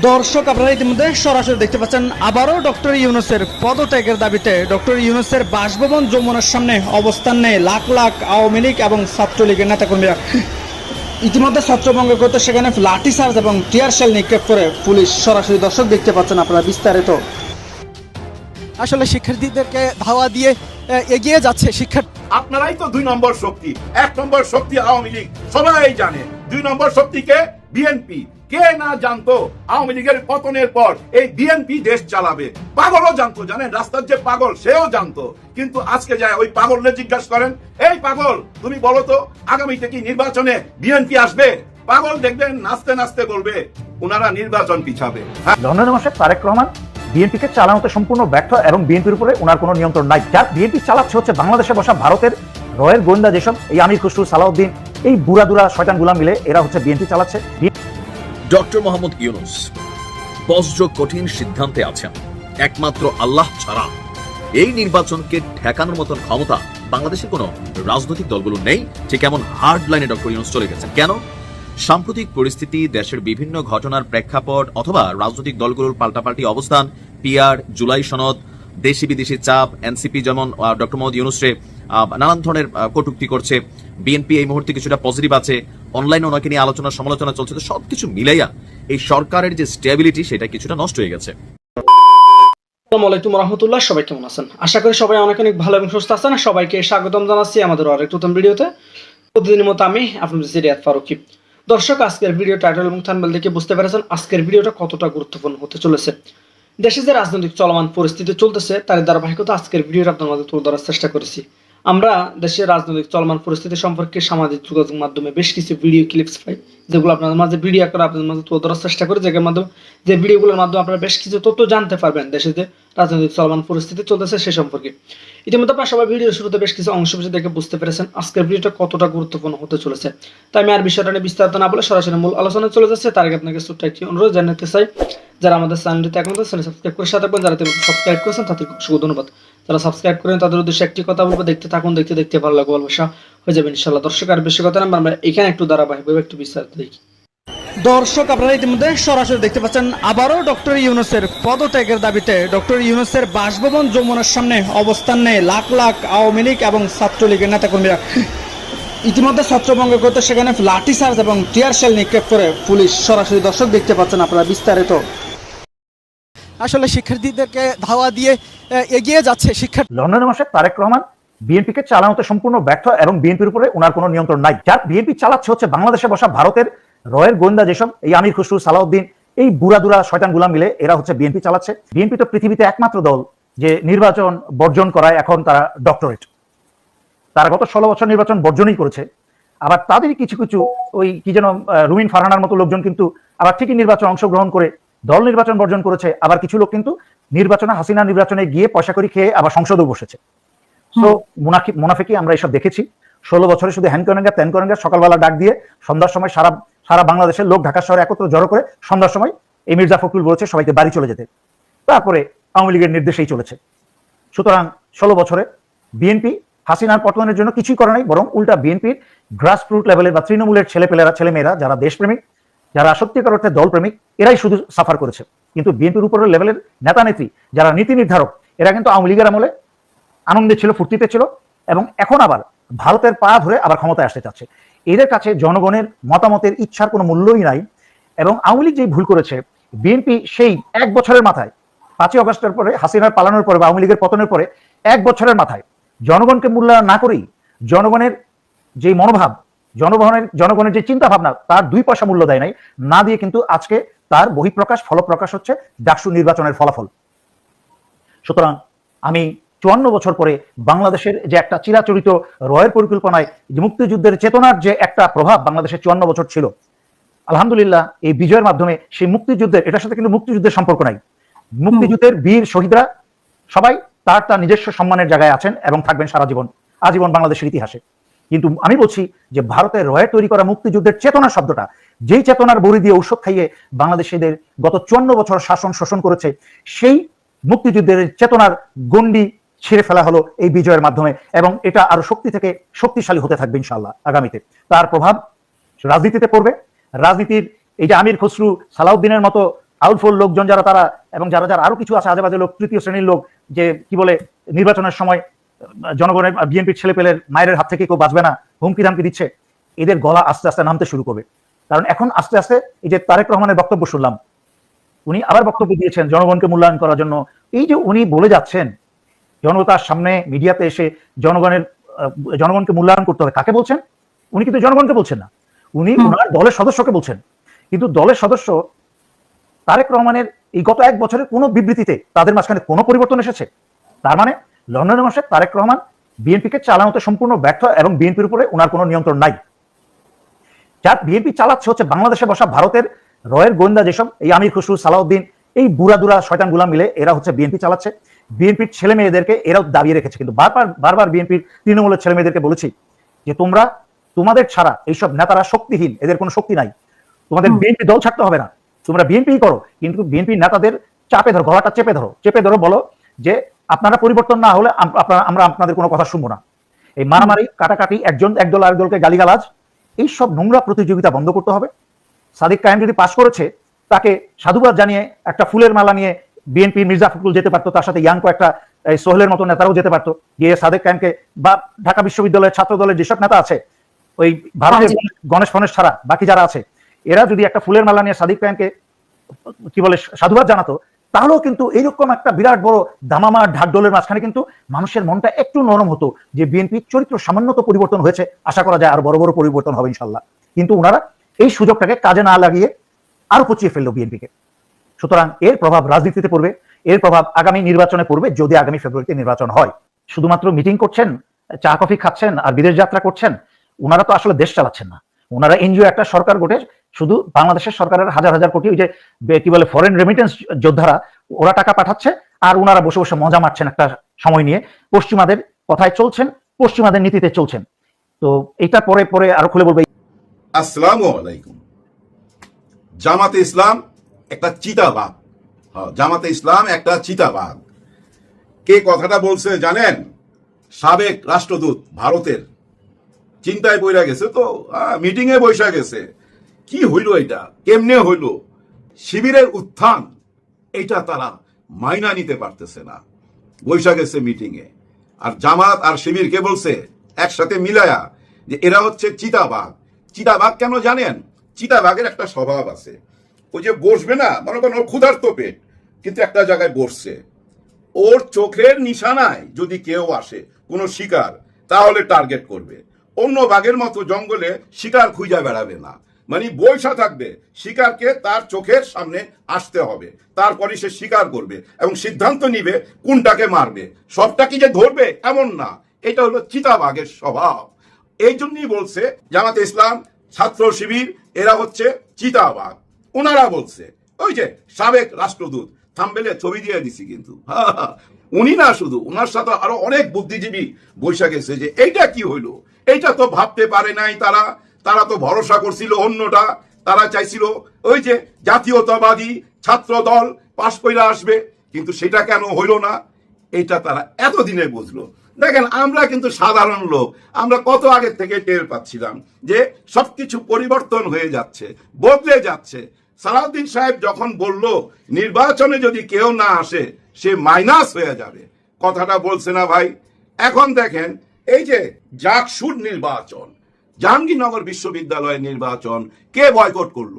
দর্শক আপনারা ইতিমধ্যে সরাসরি দেখতে পাচ্ছেন আবারও ডক্টর ইউনুসের পদত্যাগের দাবিতে ডক্টর ইউনুসের বাসভবন যমুনার সামনে অবস্থান নেয় লাখ লাখ আওয়ামী লীগ এবং ছাত্রলীগের নেতাকর্মীরা। ইতিমধ্যে ছত্রভঙ্গ করতে সেখানে লাঠি চার্জ এবং টিয়ার শেল নিক্ষেপ করে পুলিশ। সরাসরি দর্শক দেখতে পাচ্ছেন আপনারা বিস্তারিত। আসলে শিক্ষার্থীদেরকে ধাওয়া দিয়ে এগিয়ে যাচ্ছে শিক্ষার্থী আপনারাই তো দুই নম্বর শক্তি। এক নম্বর শক্তি আওয়ামী লীগ। সবাই জানে দুই নম্বর শক্তিকে বিএনপি। কে না জানতো আওয়ামী লীগের পতনের পর এই বিএনপি দেশ চালাবে? পাগলও জানতো, জানেন? রাস্তার যে পাগল, সেও জানতো। কিন্তু আজকে যায় ওই পাগলরে জিজ্ঞাসা করেন, এই পাগল, তুমি বলো তো, আগামীতে কি নির্বাচনে বিএনপি আসবে? পাগল দেখবেন, নাচতে নাচতে বলবে, ওনারা নির্বাচন পিছাবে। হ্যাঁ। লন্ডনের মাসে তারেক রহমান বিএনপিকে চালানোতে সম্পূর্ণ ব্যর্থ এবং বিএনপির উপরে ওনার কোনো নিয়ন্ত্রণ নাই। যার বিএনপি চালাচ্ছে হচ্ছে বাংলাদেশে বসা ভারতের রয়ের গোয়েন্দা যেসব, এই আমির খুসরু, সালাউদ্দিন, এই বুড়া দুরা শয়তান গুলাম মিলে এরা হচ্ছে বিএনপি চালাচ্ছে। ডক্টর মোহাম্মদ ইউনুস, বজ্র কঠিন সিদ্ধান্তে আছেন। একমাত্র আল্লাহ ছাড়া। এই নির্বাচনকে ঠেকানোর মতন ক্ষমতা বাংলাদেশের কোনো রাজনৈতিক দলগুলো নেই। ঠিক এমন হার্ড লাইনে ডক্টর ইউনুস চলে গেছেন। কেন? সাম্প্রতিক পরিস্থিতি, দেশের বিভিন্ন ঘটনার প্রেক্ষাপট অথবা রাজনৈতিক দলগুলোর পাল্টাপাল্টি অবস্থান, পিআর, জুলাই সনদ, দেশি বিদেশি চাপ, এনসিপি যেমন ডক্টর মোহাম্মদ ইউনুসরে নানান ধরনের কটূক্তি করছে। বিএনপি এই মুহূর্তে কিছুটা পজিটিভ আছে। অনলাইনে ওনাকে নিয়ে আলোচনা, সমালোচনা চলছে, তো সবকিছু মিলাইয়া এই সরকারের যে স্টেবিলিটি সেটা কিছুটা নষ্ট হয়ে গেছে। সবাই কেমন আছেন? আশা করি সবাই অনেক অনেক ভালো এবং সুস্থ আছেন। সবাইকে স্বাগতম জানাচ্ছি আমাদের আরেক নতুন ভিডিওতে। প্রতিদিনের মতো আমি আপনাদের ফারুকি। দর্শক, আজকের ভিডিও টাইটেল এবং থানবেল দেখে বুঝতে পেরেছেন আজকের ভিডিওটা কতটা গুরুত্বপূর্ণ হতে চলেছে। দেশে যে রাজনৈতিক চলমান পরিস্থিতি চলতেছে, তার ধারাবাহিকতা আজকের ভিডিওটা আপনার মাঝে তুলে ধরার চেষ্টা করেছি। আমরা দেশের রাজনৈতিক চলমান পরিস্থিতি সম্পর্কে সামাজিক যোগাযোগ মাধ্যমে বেশ কিছু ভিডিও ক্লিপস পাই, যেগুলো আপনাদের মাঝে ভিডিও করে আপনাদের মাঝে তুলে ধরার চেষ্টা করি যেগুলোর মাধ্যমে যে ভিডিওগুলোর মাধ্যমে আপনারা বেশ কিছু তথ্য জানতে পারবেন দেশে যে রাজনৈতিক চলমান পরিস্থিতি চলতেছে সে সম্পর্কে। ইতিমধ্যে আপনারা সবাই ভিডিও শুরুতে বেশ কিছু অংশ বিশেষ দেখে বুঝতে পেরেছেন আজকের ভিডিওটা কতটা গুরুত্বপূর্ণ হতে চলেছে। তাই আমি আর বিষয়টা নিয়ে বিস্তারিত না বলে সরাসরি মূল আলোচনায় চলে যাচ্ছে। তার আগে আপনাকে ছোট্ট একটি অনুরোধ জানাতে চাই, যারা আমাদের চ্যানেলটিতে এখন চ্যানেল সাবস্ক্রাইব করে সাথে থাকবেন। যারা সাবস্ক্রাইব করেছেন তাদেরকে অসংখ্য ধন্যবাদ। যারা সাবস্ক্রাইব করেন, তাদের উদ্দেশ্যে একটি কথা বলব, দেখতে থাকুন, দেখতে দেখতে ভালো লাগবে, ভালোবাসা হয়ে যাবে ইনশাল্লাহ দর্শক, আর বেশি কথা না, আমরা এখানে একটু ধারাবাহিকভাবে একটু বিস্তারিত দেখি। দর্শক, আপনারা ইতিমধ্যে সরাসরি দেখতে পাচ্ছেন, আবারও ডক্টর ইউনুসের পদত্যাগের দাবিতে ডক্টর ইউনুসের বাসভবন যমুনার সামনে অবস্থান নেয় লাখ লাখ আওয়ামী লীগ এবং ছাত্রলীগের নেতাকর্মীরা। ইতিমধ্যে ছত্রভঙ্গ করতে সেখানে লাঠি চার্জ এবং টিয়ার শেল নিক্ষেপ করে পুলিশ। সরাসরি দর্শক দেখতে পাচ্ছেন আপনারা বিস্তারিত। আসলে শিক্ষার্থীদেরকে ধাওয়া দিয়ে এগিয়ে যাচ্ছে শিক্ষার্থী লন্ডনের মাসে তারেক রহমান বিএনপিকে চালানোতে সম্পূর্ণ ব্যর্থ এবং বিএনপির উপরে ওনার কোনো নিয়ন্ত্রণ নাই। যার বিএনপি চালাচ্ছে হচ্ছে বাংলাদেশে বসা ভারতের রয়ের গোয়েন্দা যেসব, এই আমির খুসরু, সালাউদ্দিন, এই বুড়া দুরা শয়তান গুলাম মিলে এরা হচ্ছে বিএনপি চালাচ্ছে। বিএনপি তো পৃথিবীতে একমাত্র দল যে নির্বাচন বর্জন করায় এখন তারা ডক্টরেট তারা গত ষোলো বছর নির্বাচন বর্জনই করেছে। আবার তাদেরই কিছু কিছু ওই কি যেন রুমিন ফারহানার মতো লোকজন কিন্তু আবার ঠিকই নির্বাচন অংশগ্রহণ করে দল নির্বাচন বর্জন করেছে। আবার কিছু লোক কিন্তু নির্বাচনে, হাসিনা নির্বাচনে গিয়ে পয়সা করি খেয়ে আবার সংসদেও বসেছে। তো মুনাফি মুনাফিকি আমরা এসব দেখেছি। ষোলো বছরে শুধু হ্যান করেঙ্গা, ত্যান করেঙ্গা, সকালবেলা ডাক দিয়ে সন্ধ্যার সময় সারা সারা বাংলাদেশের লোক ঢাকা শহরে একত্র জড়ো করে সন্ধ্যার সময় এই মির্জা ফখরুল বলেছে সবাইকে বাড়ি চলে যেতে। তারপরে আওয়ামী লীগের নির্দেশেই চলেছে। সুতরাং ষোলো বছরে বিএনপি হাসিনার পতনের জন্য কিছুই করে নাই, বরং উল্টা বিএনপির গ্রাসরুট লেভেলের বা তৃণমূলের ছেলেপেলেরা, ছেলেমেয়েরা যারা দেশপ্রেমিক, যারা সত্যিকার অর্থে দলপ্রেমিক, এরাই শুধু সাফার করেছে। কিন্তু বিএনপির উপরের লেভেলের নেতা নেত্রী যারা নীতি নির্ধারক, এরা কিন্তু আওয়ামী লীগের আমলে আনন্দে ছিল, ফুর্তিতে ছিল এবং এখন আবার ভারতের পা ধরে আবার ক্ষমতায় আসতে চাচ্ছে। এদের কাছে জনগণের মতামতের ইচ্ছার কোনো মূল্যই নাই এবং আওয়ামী লীগ যেই ভুল করেছে, বিএনপি সেই এক বছরের মাথায়, পাঁচই অগস্টের পরে, হাসিনার পালানোর পরে বা আওয়ামী লীগের পতনের পরে এক বছরের মাথায় জনগণকে মূল্যায়ন না করেই জনগণের যে মনোভাব, জনগণের জনগণের যে চিন্তা ভাবনা তার দুই পয়সা মূল্য দেয় নাই, না দিয়ে কিন্তু আজকে তার বহিঃপ্রকাশ, ফলপ্রকাশ হচ্ছে ডাকসু নির্বাচনের ফলাফল। সুতরাং আমি চুয়ান্ন বছর পরে বাংলাদেশের যে একটা চিরাচরিত রয়ের পরিকল্পনায় মুক্তিযুদ্ধের চেতনার যে একটা প্রভাব বাংলাদেশের চুয়ান্ন বছর ছিল, আলহামদুলিল্লাহ এই বিজয়ের মাধ্যমে সেই মুক্তিযুদ্ধের, এটার সাথে কিন্তু মুক্তিযুদ্ধের সম্পর্ক নাই। মুক্তিযুদ্ধের বীর শহীদরা সবাই তার তার নিজস্ব সম্মানের জায়গায় আছেন এবং থাকবেন সারা জীবন, আজীবন বাংলাদেশের ইতিহাসে। কিন্তু আমি বলছি যে ভারতের রয়ে তৈরি করা মুক্তিযুদ্ধের চেতনা শব্দটা, যেই চেতনার বড়ি দিয়ে ঔষধ খাইয়ে বাংলাদেশিদের গত চুয়ান্ন বছর শাসন শোষণ করেছে, সেই মুক্তিযুদ্ধের চেতনার গণ্ডি ছিঁড়ে ফেলা হলো এই বিজয়ের মাধ্যমে এবং এটা আরও শক্তি থেকে শক্তিশালী হতে থাকবে ইনশাল্লাহ আগামীতে। তার প্রভাব রাজনীতিতে পড়বে। রাজনীতির এই যে আমির খসরু, সালাউদ্দিনের মতো আউটফুল লোকজন যারা তারা এবং যারা যারা আরও কিছু আছে, আজেবাজে লোক, তৃতীয় শ্রেণির লোক, যে কি বলে, নির্বাচনের সময় জনগণের বিএনপির ছেলেপেলের মায়ের হাত থেকে কেউ বাঁচবে না, হুমকি ধামকি দিচ্ছে, এদের গলা আস্তে আস্তে নামতে শুরু করবে। কারণ এখন আস্তে আস্তে এই যে তারেক রহমানের বক্তব্য শুনলাম, উনি আবার বক্তব্য দিয়েছেন জনগণকে মূল্যায়ন করার জন্য। এই যে উনি বলে যাচ্ছেন জনতার সামনে মিডিয়াতে এসে জনগণের জনগণকে মূল্যায়ন করতে হবে। কাকে বলছেন? উনি কিন্তু জনগণকে বলছেন না। উনি ওনার দলের সদস্যকে বলছেন। কিন্তু দলের সদস্য তারেক রহমানের এই গত এক বছরের কোনো বিবৃতিতে তাদের মাঝখানে কোনো পরিবর্তন এসেছে? তার মানে লন্ডনের মাসে তারেক রহমান বিএনপিকে চালানোতে সম্পূর্ণ ব্যর্থ এবং বিএনপির উপরে ওনার কোনো নিয়ন্ত্রণ নাই। যার বিএনপি চালাচ্ছে হচ্ছে বাংলাদেশে বসা ভারতের রয়ের গোয়েন্দা যেসব এই আমির খুসরু সালাউদ্দিন এই বুড়া দুরা শয়তানগুলা মিলে এরা হচ্ছে বিএনপি চালাচ্ছে। বিএনপির ছেলে মেয়েদেরকে এরাও দাবিয়ে রেখেছে। কিন্তু বারবার বারবার বিএনপির তৃণমূলের ছেলে মেয়েদেরকে বলেছি যে তোমরা তোমাদের ছাড়া এইসব নেতারা শক্তিহীন এদের কোনো শক্তি নাই। তোমাদের বিএনপি দল ছাড়তে হবে না। তোমরা বিএনপি করো কিন্তু বিএনপি নেতাদের চাপে ধরো গলাটা চেপে ধরো। চেপে ধরো বলো যে আপনারা পরিবর্তন না হলে আপনারা আমরা আপনাদের কোনো কথা শুনব না। এই মারামারি কাটাকাটি একজন একদল আরেকদলকে গালিগালাজ এই সব নোংরা প্রতিযোগিতা বন্ধ করতে হবে। সাদিক কায়েম যদি পাশ করেছে তাকে সাধুবাদ জানিয়ে একটা ফুলের মালা নিয়ে বিএনপি মির্জা ফখরুল যেতে পারতো তার সাথে ইয়াংকো একটা এই সোহেলের মতো নেতারাও যেতে পারতো। গিয়ে সাদেক কায়েমকে বা ঢাকা বিশ্ববিদ্যালয়ের ছাত্র দলের যেসব নেতা আছে ওই ভারতের গণেশ ফণেশ ছাড়া বাকি যারা আছে এরা যদি একটা ফুলের মালা নিয়ে সাদিক কায়েমকে কি বলে সাধুবাদ জানাতো তাহলেও কিন্তু এইরকম একটা বিরাট বড় দামামা ঢাকডোলের মাঝখানে কিন্তু মানুষের মনটা একটু নরম হতো যে বিএনপির চরিত্র সামান্য তো পরিবর্তন হয়েছে। আশা করা যায় আর বড় বড় পরিবর্তন হবে ইনশাল্লাহ। কিন্তু ওনারা এই সুযোগটাকে কাজে না লাগিয়ে আরও পচিয়ে ফেলল বিএনপিকে। সুতরাং এর প্রভাব রাজনীতিতে পড়বে, এর প্রভাব আগামী নির্বাচনে পড়বে যদি আগামী ফেব্রুয়ারিতে নির্বাচন হয়। শুধুমাত্র মিটিং করছেন, চা, কফি খাচ্ছেন আর বিদেশ যাত্রা করছেন ওনারা তো আসলে দেশ চালাচ্ছেন না। ওনারা এনজিও একটা সরকার গোটে, শুধু বাংলাদেশের সরকারের হাজার হাজার কোটি ওই যে কি বলে ফরেন রেমিটেন্স যোদ্ধারা, ওরা টাকা পাঠাচ্ছে আর ওনারা বসে বসে মজা মারছেন একটা সময় নিয়ে। পশ্চিমাদের কথায় চলছেন, পশ্চিমাদের নীতিতে চলছেন। তো এটা পরে পরে আরও খুলে বলব। আসসালামু আলাইকুম। জামাতে ইসলাম একটা চিতাবাঘ হ্যাঁ, জামাতে ইসলাম একটা চিতাবাঘ কে কথাটা বলছে জানেন? সাবেক রাষ্ট্রদূত ভারতের। চিন্তায় বইরা গেছে তো মিটিং এ বৈশা গেছে। কি হইল এটা? কেমনে হইল? শিবিরের উত্থান এটা তারা মাইনা নিতে পারতেছে না। বৈশা গেছে মিটিং এ আর জামাত আর শিবির কে বলছে? একসাথে মিলায়া যে এরা হচ্ছে চিতাবাঘ চিতাবাঘ কেন জানেন? চিতাবাঘের একটা স্বভাব আছে। ওই যে বসবে না, মনে করেন ওর ক্ষুধার্ত পেট, কিন্তু একটা জায়গায় বসছে। ওর চোখের নিশানায় যদি কেউ আসে, কোনো শিকার, তাহলে টার্গেট করবে। অন্য বাঘের মতো জঙ্গলে শিকার খুঁজা বেড়াবে না। মানে বৈশা থাকবে, শিকারকে তার চোখের সামনে আসতে হবে। তারপরে সে শিকার করবে এবং সিদ্ধান্ত নিবে কোনটাকে মারবে। সবটা কি যে ধরবে? এমন না। এটা হলো চিতাবাঘের স্বভাব। এই জন্যই বলছে জামাতে ইসলাম ছাত্র শিবির, এরা হচ্ছে চিতাবাঘ। ওনারা বলছে, ওই যে সাবেক রাষ্ট্রদূত, থাম্বেলে ছবি দিয়ে দিছি কিন্তু। উনি না শুধু ওনার সাথে আরও অনেক বুদ্ধিজীবী বৈশা গেছে যে, এইটা কি হইল? এইটা তো ভাবতে পারে নাই তারা। তারা তো ভরসা করছিল অন্যটা। তারা চাইছিল, ওই যে জাতীয়তাবাদী ছাত্র দল পাশ কইরা আসবে, কিন্তু সেটা কেন হইল না? এটা তারা এতদিনে বুঝলো। দেখেন, আমরা কিন্তু সাধারণ লোক। আমরা কত আগে থেকে টের পাচ্ছিলাম যে সবকিছু পরিবর্তন হয়ে যাচ্ছে, বদলে যাচ্ছে। সালাউদ্দিন সাহেব যখন বলল, নির্বাচনে যদি কেউ না আসে, সে মাইনাস হয়ে যাবে। কথাটা বলছে না ভাই। এখন দেখেন, এই যে জাকসুর নির্বাচন, জাহাঙ্গীরনগর বিশ্ববিদ্যালয়ের নির্বাচন, কে বয়কট করল?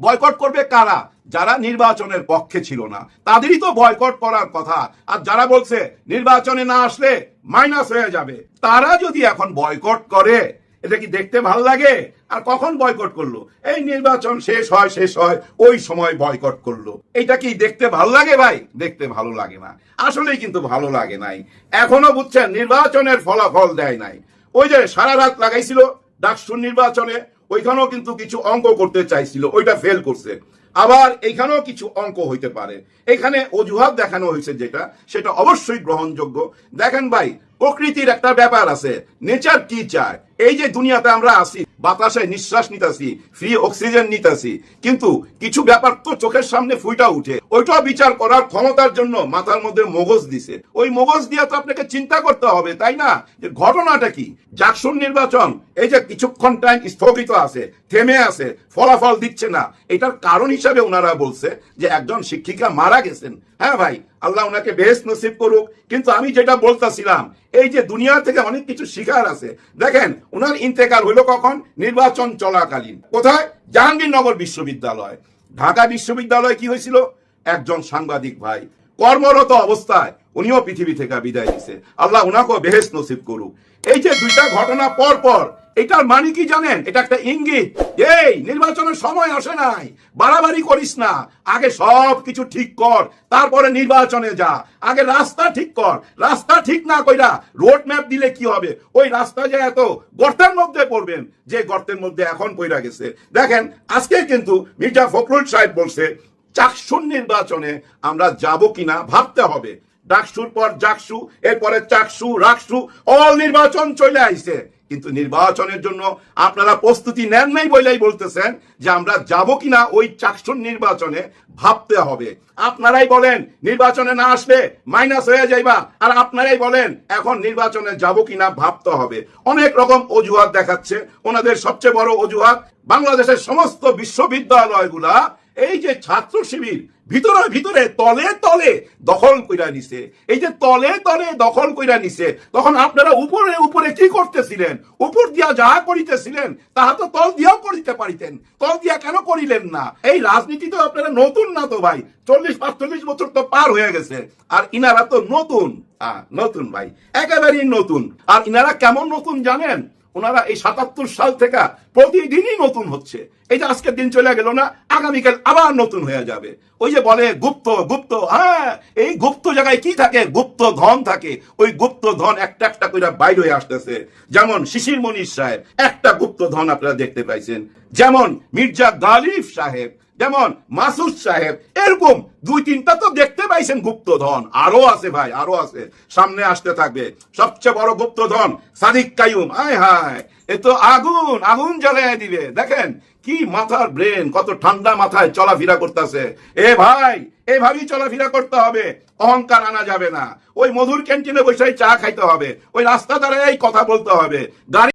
বয়কট করবে কারা? যারা নির্বাচনের পক্ষে ছিল না। তাদেরই তো বয়কট করার কথা। আর যারা বলছে নির্বাচনে না আসলে মাইনাস হয়ে যাবে। তারা যদি এখন বয়কট করে, এটা কি দেখতে ভালো লাগে? আর কখন বয়কট করল? এই নির্বাচন শেষ হয় শেষ হয়, ওই সময় বয়কট করল। এটা কি দেখতে ভালো লাগে ভাই? দেখতে ভালো লাগে না। আসলেই কিন্তু ভালো লাগে নাই। এখনও বুঝছেন, নির্বাচনের ফলাফল দেয় নাই। ওই যে সারা রাত লাগাইছিল ডাকসুর নির্বাচনে। ওইখানেও কিন্তু কিছু অঙ্ক করতে চাইছিল, ওইটা ফেল করছে। আবার এইখানেও কিছু অঙ্ক হইতে পারে। এখানে অজুহাত দেখানো হয়েছে যেটা, সেটা অবশ্যই গ্রহণযোগ্য। দেখেন ভাই, প্রকৃতির একটা ব্যাপার আছে। নেচার কি চায়? এই যে দুনিয়াতে আমরা আছি বাতাসে নিঃশ্বাস নিতাছি ফ্রি অক্সিজেন নিতাছি। কিন্তু কিছু ব্যাপার তো চোখের সামনে ফুইটা উঠে। ওইটাও বিচার করার ক্ষমতার জন্য মাথার মধ্যে মগজ দিছে। ওই মগজ দিয়ে তো আপনাকে চিন্তা করতে হবে, তাই না? যে ঘটনাটা কি? জাকসুর নির্বাচন, এই যে কিছুক্ষণ টাইম স্থগিত আছে, থেমে আছে, ফলাফল দিচ্ছে না। এটার কারণ হিসাবে ওনারা বলছে যে একজন শিক্ষিকা মারা গেছেন। হ্যাঁ ভাই আল্লাহ ওনাকে বেশ নসিব করুক। কিন্তু আমি যেটা বলতেছিলাম, এই যে দুনিয়া থেকে অনেক কিছু শিখার আছে। দেখেন ওনার ইন্তেকাল হইল কখন? নির্বাচন চলাকালীন। কোথায়? জাহাঙ্গীরনগর বিশ্ববিদ্যালয়। ঢাকা বিশ্ববিদ্যালয় কি হয়েছিল? একজন সাংবাদিক ভাই। কর্মরত অবস্থায় উনিও পৃথিবী থেকে বিদায় দিছে আল্লাহ উনাকেও বেহেস নসিব করুক। এই যে দুইটা ঘটনা পর পর এটার মানে কি জানেন? এটা একটা ইঙ্গিত। এই, নির্বাচনের সময় আসে নাই। বাড়াবাড়ি করিস না। আগে সব কিছু ঠিক কর, তারপরে নির্বাচনে যা। আগে রাস্তা ঠিক কর। রাস্তা ঠিক না কইরা রোড ম্যাপ দিলে কি হবে? ওই রাস্তা যে এত গর্তের মধ্যে পড়বেন, যে গর্তের মধ্যে এখন পইরা গেছে। দেখেন, আজকে কিন্তু মির্জা ফখরুল সাহেব বলছে, চাকসুর নির্বাচনে আমরা যাব কিনা ভাবতে হবে। ডাকসুর পর জাকসু, এরপরে চাকসু, রাকসু অল নির্বাচন চলে আইছে। কিন্তু নির্বাচনের জন্য আপনারা প্রস্তুতি নেন নাই বলেই বলতেছেন যে আমরা যাব কিনা ওই চাকসুর নির্বাচনে ভাবতে হবে। আপনারাই বলেন, নির্বাচনে না আসলে মাইনাস হয়ে যাইবা। আর আপনারাই বলেন, এখন নির্বাচনে যাব কিনা ভাবতে হবে। অনেক রকম অজুহাত দেখাচ্ছে। ওনাদের সবচেয়ে বড় অজুহাত, বাংলাদেশের সমস্ত বিশ্ববিদ্যালয়গুলা এই যে ছাত্র শিবির, ভিতরে ভিতরে তলে তলে দখল কইরা নিছে, এই যে তলে তলে দখল কইরা নিছে, তখন আপনারা উপরে উপরে কি করতেছিলেন? উপর দিয়া যাহা করিতেছিলেন, তাহা তো তল দিয়াও করিতে পারিতেন। তল দিয়া কেন করিলেন না? এই রাজনীতি তো আপনারা নতুন না তো ভাই, চল্লিশ পাঁচচল্লিশ বছর তো পার হয়ে গেছে, আর ইনারা তো নতুন। নতুন ভাই, একেবারেই নতুন। আর ইনারা কেমন নতুন জানেন? ওনারা এই সাতাত্তর সাল থেকে প্রতিদিনই নতুন হচ্ছে। এই যে আজকের দিন চলে গেল না, আগামীকাল আবার নতুন হয়ে যাবে। ওই যে বলে গুপ্ত গুপ্ত হ্যাঁ এই গুপ্ত জায়গায় কি থাকে? গুপ্ত ধন থাকে। ওই গুপ্ত ধন একটা একটা করে বাইরে হয়ে আসতেছে। যেমন শিশির মনির সাহেব, একটা গুপ্ত ধন আপনারা দেখতে পাইছেন। যেমন মির্জা গালিফ সাহেব যেমন মাসুদ সাহেব, এরকম দুই তিনটা তো দেখতে পাইছেন গুপ্তধন। আরও আছে ভাই, আরও আছে। সামনে আসতে থাকবে। সবচেয়ে বড় গুপ্তধন সাদিক কায়ুম আয় হায়, এ তো আগুন আগুন জ্বালিয়ে দিবে। দেখেন কি মাথার ব্রেন, কত ঠান্ডা মাথায় চলাফেরা করতেছে। এ ভাই, এভাবেই চলাফেরা করতে হবে। অহংকার আনা যাবে না। ওই মধুর ক্যান্টিনে বসে চা খাইতে হবে। ওই রাস্তা দ্বারাই কথা বলতে হবে। গাড়ি